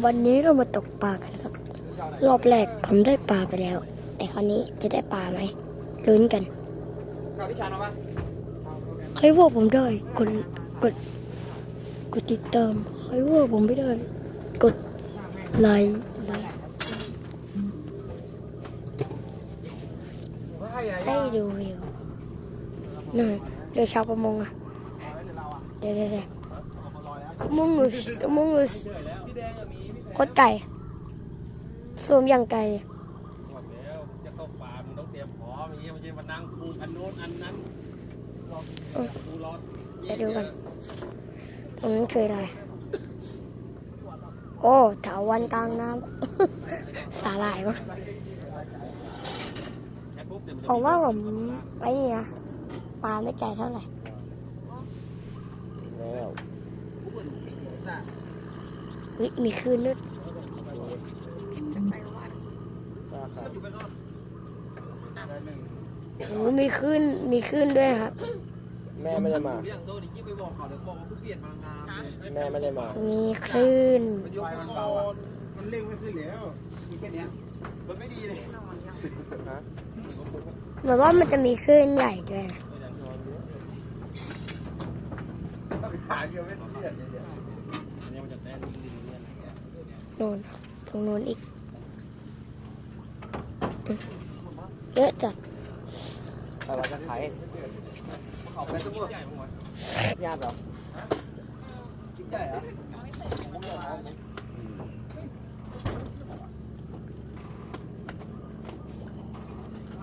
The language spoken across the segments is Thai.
วันนี้เรามาตกปลากันครับ รอบแรกผมได้ปลาไปแล้ว แต่คราวนี้จะได้ปลาไหมลุ้นกันข่าวที่ชาญมาปะใครว่าผมได้กดกดกดติดตามใครว่าผมไม่ได้ กดไลค์ไลค์ให้ไงให้ดูวิวนั่นเดี๋ยวชาวประมงอะเดี๋ยวเดี๋ยวเดี๋ยว มุงอุสมุงอุสพี่แดงอะมีพี่โคตรไก่ซูมอย่างไก่บอกแล้วจะเข้าป่ามึงต้องเตรียมพร้อมอย่างเงี้ยไม่ใช่มานั่งพูดอันโน้นอันนั้นกูรอเดี๋ยวดูกันตรงนั้นคืออะไร โอ้ถาวันกลางน้ำ สาหร่ายมั้งแค่ปุ๊บเดี๋ยวมันผมว่าผมไอ้นี่นะปลาไม่ใจเท่าไหร่แล้ว วิมีคลื่นด้วยโอ้มีคลื่นมีคลื่นด้วยครับ แม่ไม่ได้มาเรื่องโตดิยี่ไปบอกเขาเดี๋ยวบอกว่าเพิ่งเปลี่ยนมางามเลยแม่ไม่ได้มามีคลื่นมันยกมันเบาอะมันเร่งไม่ขึ้นแล้วมีแค่เนี้ยมันไม่ดีเลยฮะเหมือนว่ามันจะมีคลื่นใหญ่ด้วยนะขาเดียวไม่เปลี่ยนเลย เนี่ยเนี่ยมันจะแต้นดินเนี่ยนู่นตรงนู้นอีก เยอะจัดเราจะขายเขาไปทั้งหมดใหญ่มั้งวะญาติเหรอชิ้นใหญ่เหรอ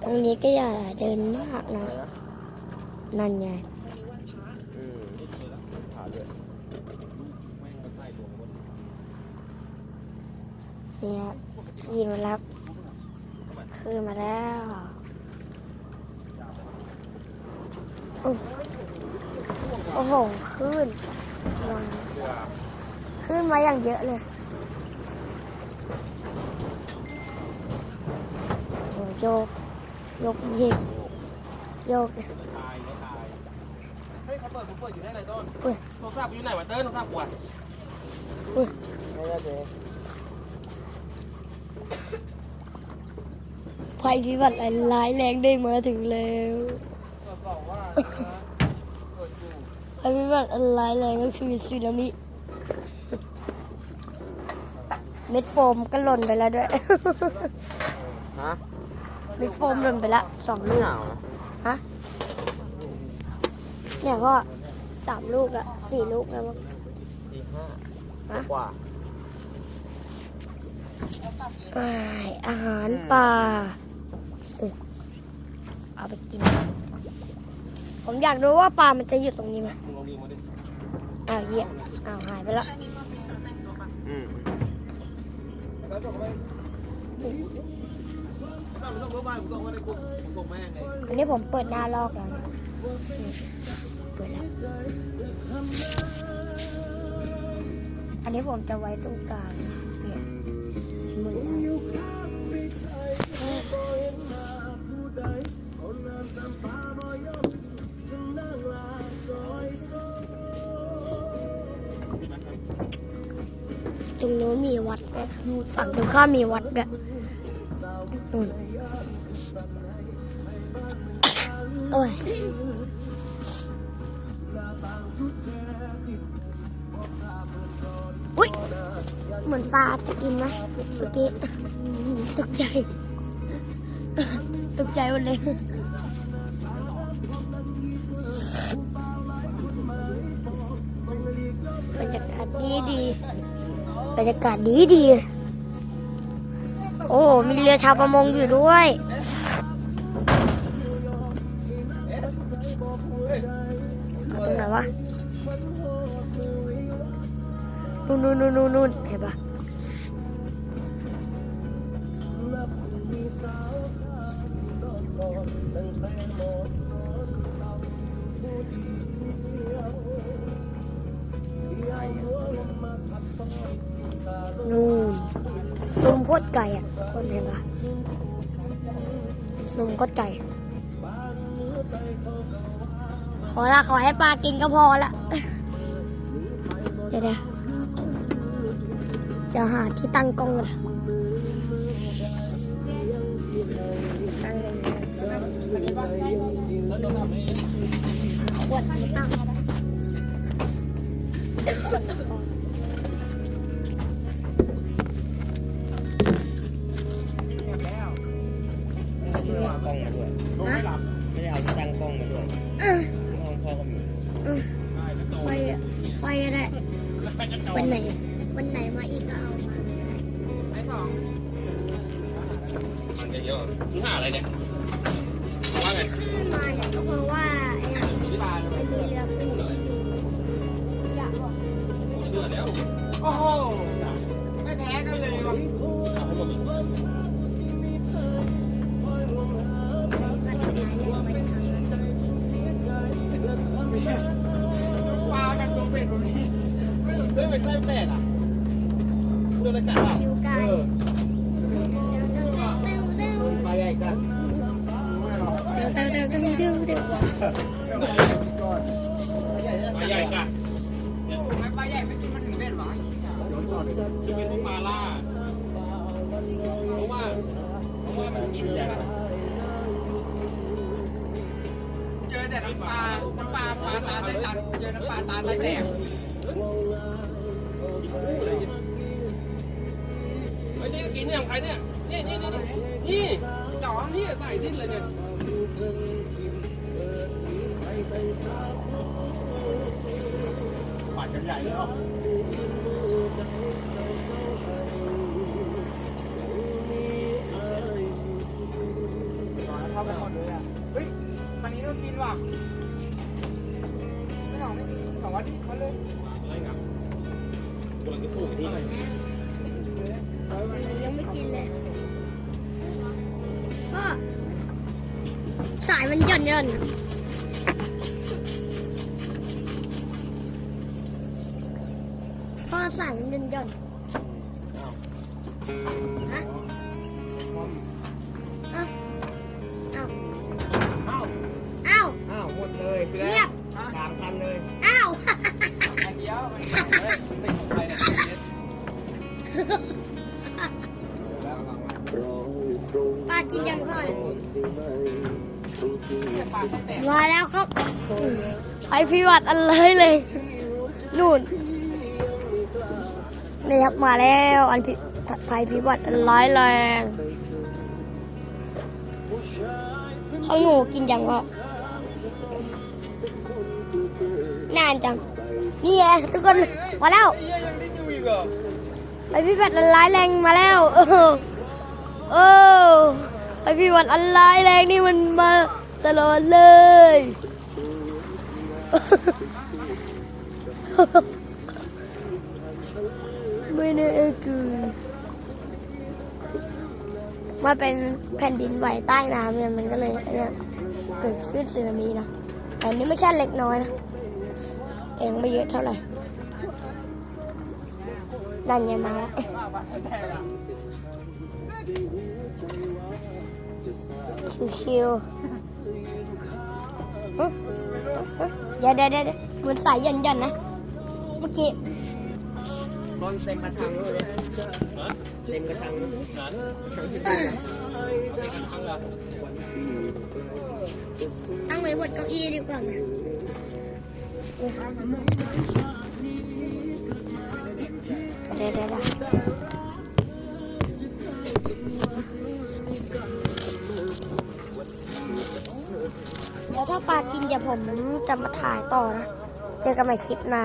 ตรงนี้ก็อย่าเดินมากนะ นั่นไง อืมขาด้วย แม่งมันใต้ตัวคน เนี่ยขี่มาแล้วขึ้นมาแล้วโอ้โอ้โหขึ้นมาขึ้นมาอย่างเยอะเลยโอ้โยกยกยิกโยกตายแล้วตายเฮ้ยเขาเปิดผมเปิดอยู่ได้เลยต้นโทรศัพท์อยู่ไหนวะเต้นโทรศัพท์กูอะไม่ได้เจ๊ ภัยพิบัติอันร้ายแรงได้มาถึงแล้วตรวจสอบว่าเปิดอยู่ภัยพิบัติอันร้ายแรงก็คือสึนามิ เม็ดโฟมก็หล่นไปแล้วด้วย ฮะเม็ดโฟมหล่นไปละสองลูกหนาวนะฮะ เนี่ยก็สามลูกอะสี่ลูกแล้วมั้งตีห้าฮะกว่าอ้ายอาหารป่าอุ๊ย เอาไปกิน ผมอยากรู้ว่าปลามันจะอยู่ตรงนี้ไหมมึงลองดีมาดิอ้าวเหี้ยอ้าวหายไปแล้ว อืมแล้วส่งไปถ้ามันต้องรู้บ้านกูต้องมาในกูส่งแม่ไงอันนี้ผมเปิดหน้าลอกแล้วนะเปิดแล้ว อันนี้ผมจะไว้ตรงกลาง ตรงโน้นมีวัดด้วยฝั่งตรงข้ามมีวัดด้วยนู่นโอ้ยอุ้ยเหมือนปลาจะกินไหมเมื่อกี้ตกใจ ตกใจหมดเลยบรรยากาศดีดี บรรยากาศดีดี โอ้ มีเรือชาวประมงอยู่ด้วย ตรงไหนวะ นู่นนู่นนู่นนู่นนู่นเห็นปะ มโคตรไก่อะคนเห็นปะซูมโคตรไก่ขอละขอให้ปลากินก็พอละ เดี๋ยวเดี๋ยวเดี๋ยวหาที่ตั้งกล้องก่อนตั้งกล้องขวดที่ตั้ง วันไหน วันไหนมาอีกก็เอามามันเยอะๆมึงหาอะไรเนี่ยว่าไงมาเนี่ยก็เพราะว่าไอ้เนี่ยมันมีเรือขึ้นที่อยู่อยากบอกเชื่อแล้ว โอ้โห ไม่ใช่แตกอะเรื่อะไรกันเปล่าคิวไก่เออเต้วเต้วปใหญ่กันเต้วเต้วเต้วเต้วเต้วเต้วปลาใหญ่กะปลาใหญ่ไม่กินมันถึงเบ็ดหรอจะเป็นพวกปลาล่าเพราะว่าเพราะว่ามันกินอย่าเจอแต่น้ำปลาน้ำปลาปลาตาไส้ตันเจอน้ำปลาตาไส้แดง ไอ้นี่ก็กินเนี่ยของใครเนี่ย นี่นี่นี่นี่จ่อนี่ใส่ดิ้นเลยเนี่ยปาดกันใหญ่เลยอะเข้าไปหมดเลยอะ เฮ้ยคันนี้ก็กินว่ะ ไม่หรอกไม่กินสองวันนี้มาเลยอะไรงับำลังจะพูดที่ไหนยังไม่กินเลยก็สายมันหย่อนหย่อนพ่อสายมันหย่อนหย่อนฮะเอ้าเอ้าเอ้าเอ้าอ้าวหมดเลยพี่เงีแล้ยวบสามพันเลยเอ้าอันเดียว ป้ากินยังพ่อเนี่ยมาแล้วครับไอพิวัตรอะไรเลย นู่นนี่ครับมาแล้วอันพิภัยพิวัตรอันร้ายแรงเขาหนูกินยังพ่อนานจัง นี่ไงทุกคนมาแล้ว ไอพี่แพทอันร้ายแรงมาแล้วเออเออไอพี่วันอันร้ายแรงนี่มันมาตลอดเลยไม่แน่คือมันเป็นแผ่นดินไหวใต้น้ำเนี่ยมันก็เลยเนี่ยเกิดขึ้นสึนามินะแต่อันนี้ไม่ใช่เล็กน้อยนะเองไม่เยอะเท่าไหร่ นั่นไงมาแล้วชิวๆฮะฮะเดี๋ยวเดี๋ยวเดี๋ยวมันสายหย่อนๆนะ เมื่อกี้บอลเต็มกระชังเลยฮะเต็มกระชังนั้นเอาไปกันทั้งละตั้งไว้บนเก้าอี้ดีกว่าไหมเดี๋ยว เดี๋ยวเดี๋ยวเดี๋ยวถ้าปลากินเดี๋ยวผมจะมาถ่ายต่อนะ เจอกันใหม่คลิปหน้า